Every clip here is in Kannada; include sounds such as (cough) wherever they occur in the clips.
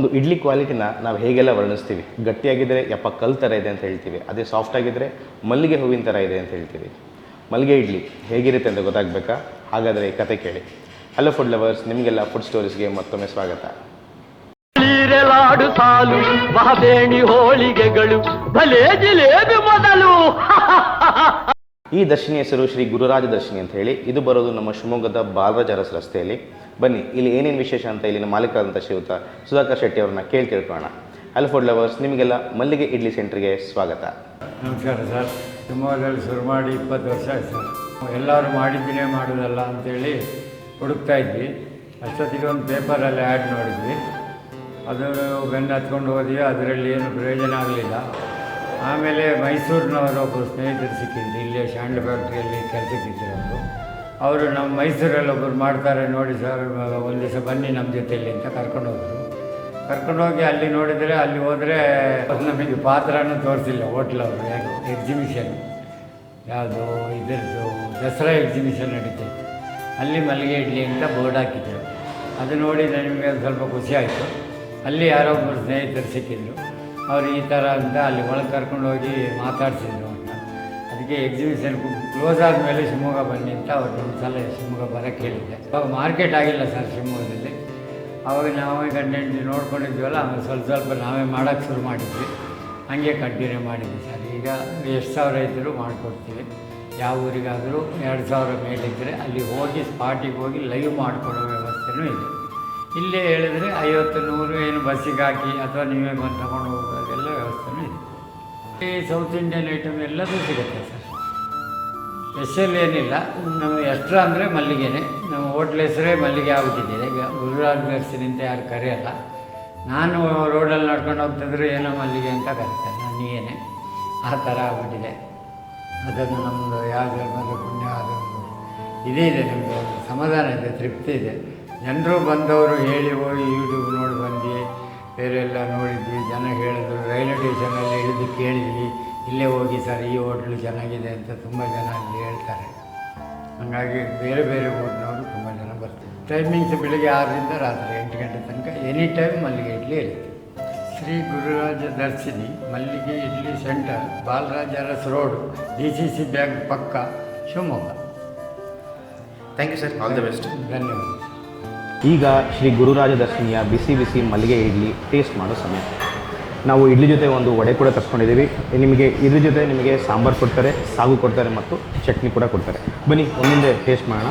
ಒಂದು ಇಡ್ಲಿ ಕ್ವಾಲಿಟಿನ ನಾವು ಹೇಗೆಲ್ಲ ವರ್ಣಿಸ್ತೀವಿ? ಗಟ್ಟಿಯಾಗಿದ್ದರೆ ಯಪ್ಪ ಕಲ್ ಥರ ಇದೆ ಅಂತ ಹೇಳ್ತೀವಿ. ಅದೇ ಸಾಫ್ಟ್ ಆಗಿದ್ದರೆ ಮಲ್ಲಿಗೆ ಹೂವಿನ ಥರ ಇದೆ ಅಂತ ಹೇಳ್ತೀವಿ. ಮಲ್ಲಿಗೆ ಇಡ್ಲಿ ಹೇಗಿರುತ್ತೆ ಅಂತ ಗೊತ್ತಾಗಬೇಕಾ? ಹಾಗಾದರೆ ಈ ಕತೆ ಕೇಳಿ. ಹಲೋ ಫುಡ್ ಲವರ್ಸ್ ನಿಮಗೆಲ್ಲ ಫುಡ್ ಸ್ಟೋರೀಸ್ಗೆ ಮತ್ತೊಮ್ಮೆ ಸ್ವಾಗತ. (laughs) ಈ ದರ್ಶಿನಿ ಹೆಸರು ಶ್ರೀ ಗುರುರಾಜ ದರ್ಶಿನಿ ಅಂತ ಹೇಳಿ. ಇದು ಬರೋದು ನಮ್ಮ ಶಿವಮೊಗ್ಗದ ಬಾಲರಾಜ ಅರಸ್ ರಸ್ತೆಯಲ್ಲಿ. ಬನ್ನಿ, ಇಲ್ಲಿ ಏನೇನು ವಿಶೇಷ ಅಂತ ಇಲ್ಲಿನ ಮಾಲೀಕರಾದಂಥ ಶ್ರೀಯುತ ಸುಧಾಕರ್ ಶೆಟ್ಟಿ ಅವ್ರನ್ನ ಕೇಳಿ ತಿಳ್ಕೊಳ್ಳೋಣ. ಹಲೋ ಫುಡ್ ಲವರ್ಸ್ ನಿಮಗೆಲ್ಲ ಮಲ್ಲಿಗೆ ಇಡ್ಲಿ ಸೆಂಟ್ರಿಗೆ ಸ್ವಾಗತ. ನಮಸ್ಕಾರ ಸರ್. ಶಿವಮೊಗ್ಗದಲ್ಲಿ ಶುರು ಮಾಡಿ ಇಪ್ಪತ್ತು ವರ್ಷ ಆಯ್ತು ಎಲ್ಲರೂ ಮಾಡಿದ್ದೀನೇ ಮಾಡೋದಲ್ಲ ಅಂತೇಳಿ ಹುಡುಕ್ತಾ ಇದ್ವಿ. ಅಷ್ಟೊತ್ತಿಗೆ ಒಂದು ಪೇಪರಲ್ಲಿ ಆ್ಯಡ್ ನೋಡಿದ್ವಿ. ಅದು ಬೆನ್ನು ಹತ್ಕೊಂಡು ಹೋದ್ವಿ. ಅದರಲ್ಲಿ ಏನು ಪ್ರಯೋಜನ ಆಗಲಿಲ್ಲ. ಆಮೇಲೆ ಮೈಸೂರಿನವರು ಒಬ್ಬರು ಸ್ನೇಹಿತರು ಸಿಕ್ಕಿದ್ರು. ಇಲ್ಲೇ ಶಾಂಡ್ ಫ್ಯಾಕ್ಟ್ರಿಯಲ್ಲಿ ಕೆಲಸಕ್ಕಿದ್ರು ಅವರು. ಅವರು ನಮ್ಮ ಮೈಸೂರಲ್ಲಿ ಒಬ್ಬರು ಮಾಡ್ತಾರೆ ನೋಡಿ ಸರ್, ಒಂದು ದಿವಸ ಬನ್ನಿ ನಮ್ಮ ಜೊತೆಯಲ್ಲಿ ಅಂತ ಕರ್ಕೊಂಡು ಹೋದರು. ಕರ್ಕೊಂಡೋಗಿ ಅಲ್ಲಿ ನೋಡಿದರೆ, ಅಲ್ಲಿ ಹೋದರೆ ನಮಗೆ ಪಾತ್ರನೂ ತೋರಿಸಿಲ್ಲ ಹೋಟ್ಲ್ ಅವರು ಎಕ್ಸಿಬಿಷನ್ ಯಾವುದು, ಇದರದ್ದು ದಸರಾ ಎಕ್ಸಿಬಿಷನ್ ನಡೀತಿತ್ತು ಅಲ್ಲಿ ಮಲ್ಲಿಗೆ ಇಡ್ಲಿ ಅಂತ ಬೋರ್ಡ್ ಹಾಕಿದ್ರು. ಅದು ನೋಡಿ ನನಗೆ ಸ್ವಲ್ಪ ಖುಷಿ ಆಯಿತು. ಅಲ್ಲಿ ಯಾರೋ ಒಬ್ಬರು ಸ್ನೇಹಿತರು ಸಿಕ್ಕಿದ್ರು. ಅವ್ರು ಈ ಥರ ಅಂತ ಅಲ್ಲಿ ಒಳಗೆ ಕರ್ಕೊಂಡು ಹೋಗಿ ಮಾತಾಡ್ಸಿದ್ರು ಅಂತ. ಅದಕ್ಕೆ ಎಕ್ಸಿಬಿಷನ್ ಕ್ಲೋಸ್ ಆದಮೇಲೆ ಶಿವಮೊಗ್ಗ ಬನ್ನಿ ಅಂತ ಅವ್ರು ಒಂದು ಸಲ ಶಿವಮೊಗ್ಗ ಬರೋಕ್ಕೆ ಕೇಳಿದ್ದೆ ಅವಾಗ ಮಾರ್ಕೆಟ್ ಆಗಿಲ್ಲ ಸರ್ ಶಿವಮೊಗ್ಗದಲ್ಲಿ. ಅವಾಗ ನಾವೇ ಗಂಟೆಂಟು ನೋಡ್ಕೊಂಡಿದ್ವಲ್ಲ, ಆಮೇಲೆ ಸ್ವಲ್ಪ ಸ್ವಲ್ಪ ನಾವೇ ಮಾಡೋಕ್ಕೆ ಶುರು ಮಾಡಿದ್ವಿ. ಹಾಗೆ ಕಂಟಿನ್ಯೂ ಮಾಡಿದ್ವಿ ಸರ್. ಈಗ ಎಷ್ಟು ಸಾವಿರ ಇದ್ದರೂ ಮಾಡಿಕೊಡ್ತೀವಿ. ಯಾವ ಊರಿಗಾದರೂ ಎರಡು ಸಾವಿರ ಮೇಲಿದ್ದರೆ ಅಲ್ಲಿ ಹೋಗಿ ಸ್ಪಾಟಿಗೆ ಹೋಗಿ ಲೈವ್ ಮಾಡಿಕೊಡೋ ವ್ಯವಸ್ಥೆನೂ ಇದೆ. ಇಲ್ಲೇ ಹೇಳಿದರೆ ಐವತ್ತು ನೂರು ಏನು ಬಸ್ಸಿಗೆ ಹಾಕಿ ಅಥವಾ ನೀವೇ ಬಂದು ತಗೊಂಡು ಈ ಸೌತ್ ಇಂಡಿಯನ್ ಐಟಮ್ ಎಲ್ಲದೂ ಸಿಗುತ್ತೆ ಸರ್. ಸ್ಪೆಷಲ್ ಏನಿಲ್ಲ. ನಮ್ಮ ಎಕ್ಸ್ಟ್ರಾ ಅಂದರೆ ಮಲ್ಲಿಗೆನೇ. ನಮ್ಮ ಹೋಟ್ಲ್ ಹೆಸರೇ ಮಲ್ಲಿಗೆ ಆಗ್ಬಿಟ್ಟಿದ್ದೀರಿ ಈಗ ಗುರುರಾಜ್ ಅಂತ ಯಾರು ಕರೆಯಲ್ಲ. ನಾನು ರೋಡಲ್ಲಿ ನಡ್ಕೊಂಡು ಹೋಗ್ತಿದ್ರೆ ಏನೋ ಮಲ್ಲಿಗೆ ಅಂತ ಕರೀತಾರೆ. ನನಗೇನೆ ಆ ಥರ ಆಗ್ಬಿಟ್ಟಿದೆ. ಅದನ್ನು ನಮ್ಮದು ಯಾವ ಧರ್ಮದ ಪುಣ್ಯ ಅದೊಂದು ಇದೇ ಇದೆ ನಮಗೆ ಸಮಾಧಾನ ಇದೆ, ತೃಪ್ತಿ ಇದೆ. ಜನರು ಬಂದವರು ಹೇಳಿ ಹೋಗಿ ಯೂಟ್ಯೂಬ್ ನೋಡಿ ಬಂದು ಬೇರೆ ನೋಡಿದ್ವಿ ಜನ ಹೇಳಿದ್ರು ರೈಲ್ವೆ ಸ್ಟೇಷನಲ್ಲಿ ಇಳಿದು ಕೇಳಿದ್ವಿ ಇಲ್ಲೇ ಹೋಗಿ ಸರ್ ಈ ಹೋಟ್ಲು ಚೆನ್ನಾಗಿದೆ ಅಂತ ತುಂಬ ಜನ ಅಲ್ಲಿ ಹೇಳ್ತಾರೆ. ಹಾಗಾಗಿ ಬೇರೆ ಬೇರೆ ಊರಿನವರು ತುಂಬ ಜನ ಬರ್ತಾರೆ. ಟೈಮಿಂಗ್ಸ್ ಬೆಳಿಗ್ಗೆ ಆರರಿಂದ ರಾತ್ರಿ ಎಂಟು ಗಂಟೆ ತನಕ ಎನಿ ಟೈಮ್ ಮಲ್ಲಿಗೆ ಇಡ್ಲಿ ಇರುತ್ತೆ. Shri Gururaja Darshini Mallige idli center Balaraja Aras road D C C bank ಪಕ್ಕ Shivamogga. Thank you sir all the best ಧನ್ಯವಾದ. ಈಗ ಶ್ರೀ ಗುರುರಾಜ ದರ್ಶಿನಿಯ ಬಿಸಿ ಬಿಸಿ ಮಲ್ಲಿಗೆ ಇಡ್ಲಿ ಟೇಸ್ಟ್ ಮಾಡೋ ಸಮಯ. ನಾವು ಇಡ್ಲಿ ಜೊತೆ ಒಂದು ವಡೆ ಕೂಡ ತರ್ಸ್ಕೊಂಡಿದ್ದೀವಿ. ನಿಮಗೆ ಇದ್ರ ಜೊತೆ ನಿಮಗೆ ಸಾಂಬಾರು ಕೊಡ್ತಾರೆ, ಸಾಗು ಕೊಡ್ತಾರೆ ಮತ್ತು ಚಟ್ನಿ ಕೂಡ ಕೊಡ್ತಾರೆ. ಬನ್ನಿ, ಒಂದೊಂದೇ ಟೇಸ್ಟ್ ಮಾಡೋಣ.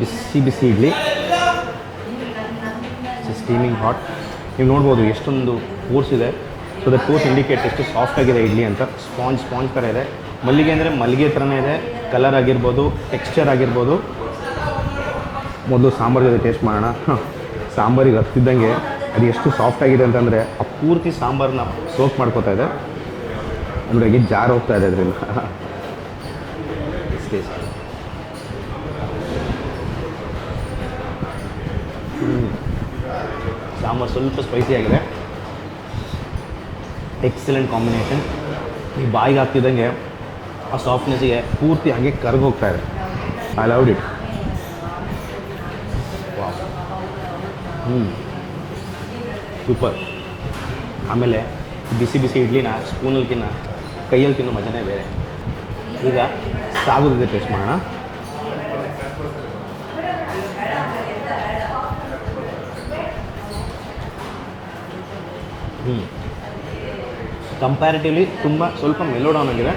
ಬಿಸಿ ಬಿಸಿ ಇಡ್ಲಿ. ಸ್ಟೀಮಿಂಗ್ ಹಾಟ್ ನೀವು ನೋಡ್ಬೋದು ಎಷ್ಟೊಂದು ಕೋರ್ಸ್ ಇದೆ. ಸೊ ದ ಕೋರ್ಸ್ ಇಂಡಿಕೇಟ್ ಎಷ್ಟು ಸಾಫ್ಟ್ ಆಗಿದೆ ಇಡ್ಲಿ ಅಂತ. ಸ್ಪಾಂಜ್ ಸ್ಪಾಂಜ್ ಥರ ಇದೆ. ಮಲ್ಲಿಗೆ ಅಂದರೆ ಮಲ್ಲಿಗೆ ಥರನೇ ಇದೆ. ಕಲರ್ ಆಗಿರ್ಬೋದು ಟೆಕ್ಸ್ಚರ್ ಆಗಿರ್ಬೋದು. ಮೊದಲು ಸಾಂಬಾರು ಜೊತೆ ಟೇಸ್ಟ್ ಮಾಡೋಣ. ಸಾಂಬಾರಿಗೆ ಹತ್ತಿದ್ದಂಗೆ ಅದು ಎಷ್ಟು ಸಾಫ್ಟ್ ಆಗಿದೆ ಅಂತಂದರೆ ಆ ಪೂರ್ತಿ ಸಾಂಬಾರನ್ನ ಸೋಕ್ ಮಾಡ್ಕೋತಾ ಇದೆ. ಅಂದರೆ ಜಾರ್ ಹೋಗ್ತಾ ಇದೆ ಅದರಿಂದ. ಸಾಂಬಾರು ಸ್ವಲ್ಪ ಸ್ಪೈಸಿ ಆಗಿದೆ. ಎಕ್ಸಲೆಂಟ್ ಕಾಂಬಿನೇಷನ್ ಈ ಬಾಯಿಗೆ ಹಾಕ್ತಿದ್ದಂಗೆ ಆ ಸಾಫ್ಟ್ನೆಸ್ಗೆ ಪೂರ್ತಿ ಹಾಗೆ ಕರ್ಗೋಗ್ತಾ ಇದೆ. ಐ ಲವ್ ಇಟ್ ಹ್ಞೂ. ಸೂಪರ್. ಆಮೇಲೆ ಬಿಸಿ ಬಿಸಿ ಇಡ್ಲಿನ, ಸ್ಪೂನಲ್ಲಿ ತಿನ್ನ, ಕೈಯಲ್ಲಿ ತಿನ್ನೋ ಮಜಾನೇ ಬೇರೆ. ಈಗ ಸಾಗುದಿದೆ ಟೇಸ್ಟ್ ಮಾಡೋಣ. ಹ್ಞೂ. ಕಂಪ್ಯಾರಿಟಿವ್ಲಿ ತುಂಬ ಸ್ವಲ್ಪ ಮೆಲೋ ಆಗಿದೆ,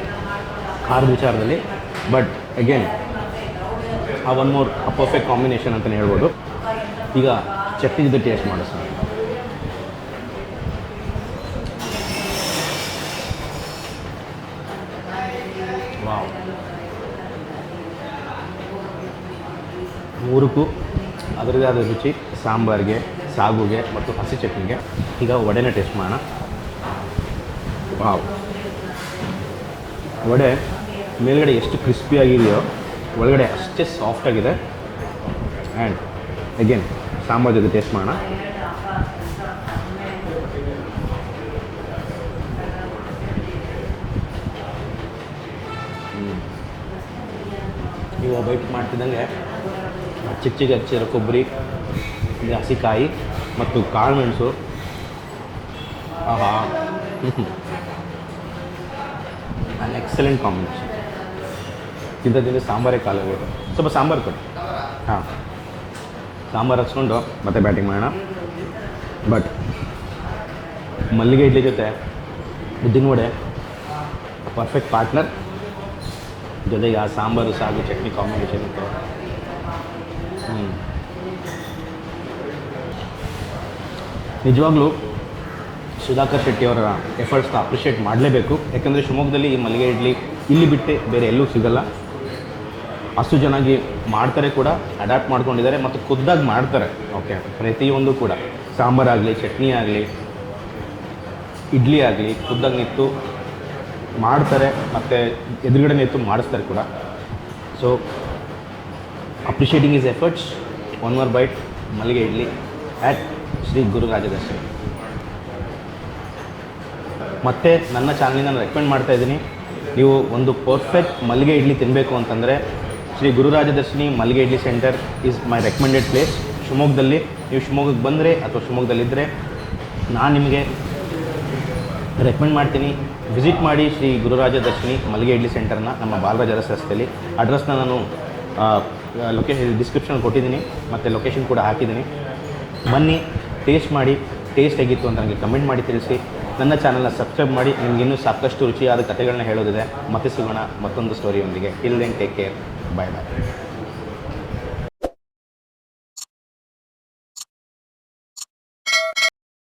ಖಾರದ ವಿಚಾರದಲ್ಲಿ. ಬಟ್ ಅಗೇನ್ ಆ ಒನ್ ಮೋರ್ ಪರ್ಫೆಕ್ಟ್ ಕಾಂಬಿನೇಷನ್ ಅಂತಲೇ ಹೇಳ್ಬೋದು. ಈಗ ಚಟ್ನಿ ಟೇಸ್ಟ್ ಮಾಡೋ ಸರ್ ವಾವ್. ಮೂರಕ್ಕೂ ಅದರದೇ ಆದ ರುಚಿ, ಸಾಂಬಾರಿಗೆ, ಸಾಗುಗೆ ಮತ್ತು ಹಸಿ ಚಟ್ನಿಗೆ. ಈಗ ವಡೆನ ಟೇಸ್ಟ್ ಮಾಡೋಣ. ವಾವ್. ವಡೆ ಮೇಲ್ಗಡೆ ಎಷ್ಟು ಕ್ರಿಸ್ಪಿಯಾಗಿದೆಯೋ ಒಳಗಡೆ ಅಷ್ಟೇ ಸಾಫ್ಟಾಗಿದೆ ಆ್ಯಂಡ್ ಅಗೇನ್ ಸಾಂಬಾರ್ ಜೊತೆ ಟೇಸ್ಟ್ ಮಾಡೋಣ. ಇವಾಗ ಬೈಟ್ ಮಾಡ್ತಿದ್ದಂಗೆ ಚಿಕ್ಕ ಚಿಕ್ಕ ಹಚ್ಚಿರೋ ಕೊಬ್ಬರಿ ಹಸಿಕಾಯಿ ಮತ್ತು ಕಾಳು ಮೆಣಸು. ಆಹಾ. ಹ್ಞೂ ಎಕ್ಸಲೆಂಟ್ ಕಾಂಬಿನೇಷನ್ ತಿಂತ ತಿಂದ ಸಾಂಬಾರೇ ಕಾಲು ಸ್ವಲ್ಪ ಸಾಂಬಾರು ಕೊಡಿ. ಹಾಂ. ಸಾಂಬಾರು ಹಚ್ಕೊಂಡು ಮತ್ತೆ ಬ್ಯಾಟಿಂಗ್ ಮಾಡೋಣ. ಬಟ್ ಮಲ್ಲಿಗೆ ಇಡ್ಲಿ ಜೊತೆ ಉದ್ದಿನ ವಡೆ ಪರ್ಫೆಕ್ಟ್ ಪಾರ್ಟ್ನರ್ ಜೊತೆಗೆ ಆ ಸಾಂಬಾರು ಸಾಗು ಚಟ್ನಿ ಕಾಂಬಿನೇಷನ್ ಇತ್ತು. ಹ್ಞೂ ನಿಜವಾಗ್ಲೂ ಸುಧಾಕರ್ ಶೆಟ್ಟಿ ಅವರ ಎಫರ್ಟ್ಸ್ನ ಅಪ್ರಿಷಿಯೇಟ್ ಮಾಡಲೇಬೇಕು. ಯಾಕಂದರೆ ಶಿವಮೊಗ್ಗದಲ್ಲಿ ಈ ಮಲ್ಲಿಗೆ ಇಡ್ಲಿ ಇಲ್ಲಿ ಬಿಟ್ಟೆ ಬೇರೆ ಎಲ್ಲೂ ಸಿಗಲ್ಲ. ಅಷ್ಟು ಚೆನ್ನಾಗಿ ಮಾಡ್ತಾರೆ ಕೂಡ ಅಡಾಪ್ಟ್ ಮಾಡ್ಕೊಂಡಿದ್ದಾರೆ ಮತ್ತು ಖುದ್ದಾಗಿ ಮಾಡ್ತಾರೆ. ಓಕೆ ಪ್ರತಿಯೊಂದು ಕೂಡ. ಸಾಂಬಾರಾಗಲಿ ಚಟ್ನಿ ಆಗಲಿ, ಇಡ್ಲಿ ಆಗಲಿ, ಖುದ್ದಾಗಿ ನಿಂತು ಮಾಡ್ತಾರೆ ಮತ್ತು ಎದುರುಗಡೆ ನಿಂತು ಮಾಡಿಸ್ತಾರೆ ಕೂಡ. So appreciating is efforts one more bite Mallige idli at Shri Guru Rajadarshi ಮತ್ತು ನನ್ನ ಚಾನಲಿಂದ ನಾನು ರೆಕಮೆಂಡ್ ಮಾಡ್ತಾ ಇದ್ದೀನಿ, ನೀವು ಒಂದು ಪರ್ಫೆಕ್ಟ್ ಮಲ್ಲಿಗೆ ಇಡ್ಲಿ ತಿನ್ನಬೇಕು ಅಂತಂದರೆ Shri Gururajadarshini Mallige idli center is my recommended place ಶಿವಮೊಗ್ಗದಲ್ಲಿ. ನೀವು ಶಿವಮೊಗ್ಗಕ್ಕೆ ಬಂದರೆ ಅಥವಾ ಶಿವಮೊಗ್ಗದಲ್ಲಿದ್ದರೆ ನಾನು ನಿಮಗೆ ರೆಕಮೆಂಡ್ ಮಾಡ್ತೀನಿ. ವಿಸಿಟ್ ಮಾಡಿ ಶ್ರೀ ಗುರುರಾಜದರ್ಶಿನಿ ಮಲ್ಲಿಗೆ ಇಡ್ಲಿ ಸೆಂಟರ್ನ ನಮ್ಮ ಬಾಲರಾಜ ರಸ್ತೆಯಲ್ಲಿ ಅಡ್ರೆಸ್ನ ನಾನು ಲೊಕೇಶನ್ ಡಿಸ್ಕ್ರಿಪ್ಷನ್ ಕೊಟ್ಟಿದ್ದೀನಿ. ಮತ್ತು ಲೊಕೇಶನ್ ಕೂಡ ಹಾಕಿದ್ದೀನಿ. ಬನ್ನಿ ಟೇಸ್ಟ್ ಮಾಡಿ ಟೇಸ್ಟ್ ಹೇಗಿತ್ತು ಅಂತ ನನಗೆ ಕಮೆಂಟ್ ಮಾಡಿ ತಿಳಿಸಿ. ನನ್ನ ಚಾನಲ್ನ ಸಬ್ಸ್ಕ್ರೈಬ್ ಮಾಡಿ. ನಿಮ್ಗೆ ಇನ್ನೂ ಸಾಕಷ್ಟು ರುಚಿಯಾದ ಕಥೆಗಳನ್ನ ಹೇಳೋದಿದೆ. ಮತ್ತೆ ಸಿಗೋಣ ಮತ್ತೊಂದು ಸ್ಟೋರಿಯೊಂದಿಗೆ till then take care Bye-bye.